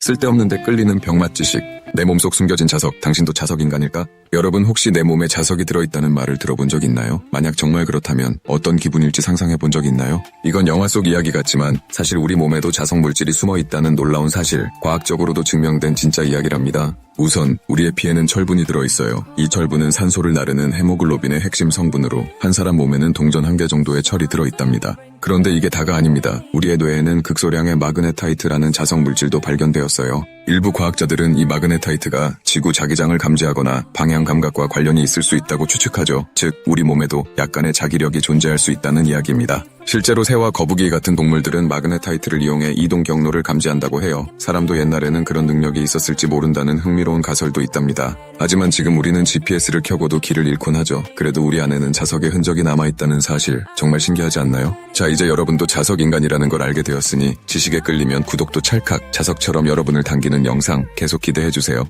쓸데없는 데 끌리는 병맛 지식. 내 몸속 숨겨진 자석, 당신도 자석 인간일까? 여러분 혹시 내 몸에 자석이 들어있다는 말을 들어본 적 있나요? 만약 정말 그렇다면 어떤 기분일지 상상해 본 적 있나요? 이건 영화 속 이야기 같지만 사실 우리 몸에도 자석 물질이 숨어 있다는 놀라운 사실, 과학적으로도 증명된 진짜 이야기랍니다. 우선 우리의 피에는 철분이 들어있어요. 이 철분은 산소를 나르는 헤모글로빈의 핵심 성분으로 한 사람 몸에는 동전 한 개 정도의 철이 들어있답니다. 그런데 이게 다가 아닙니다. 우리의 뇌에는 극소량의 마그네타이트라는 자석 물질도 발견되었어요. 일부 과학자들은 이 마그네타이트가 지구 자기장을 감지하거나 방향 감각과 관련이 있을 수 있다고 추측하죠. 즉, 우리 몸에도 약간의 자기력이 존재할 수 있다는 이야기입니다. 실제로 새와 거북이 같은 동물들은 마그네타이트를 이용해 이동 경로를 감지한다고 해요. 사람도 옛날에는 그런 능력이 있었을지 모른다는 흥미로운 가설도 있답니다. 하지만 지금 우리는 GPS를 켜고도 길을 잃곤 하죠. 그래도 우리 안에는 자석의 흔적이 남아있다는 사실 정말 신기하지 않나요? 자 이제 여러분도 자석 인간이라는 걸 알게 되었으니 지식에 끌리면 구독도 찰칵 자석처럼 여러분을 당기는 영상 계속 기대해주세요.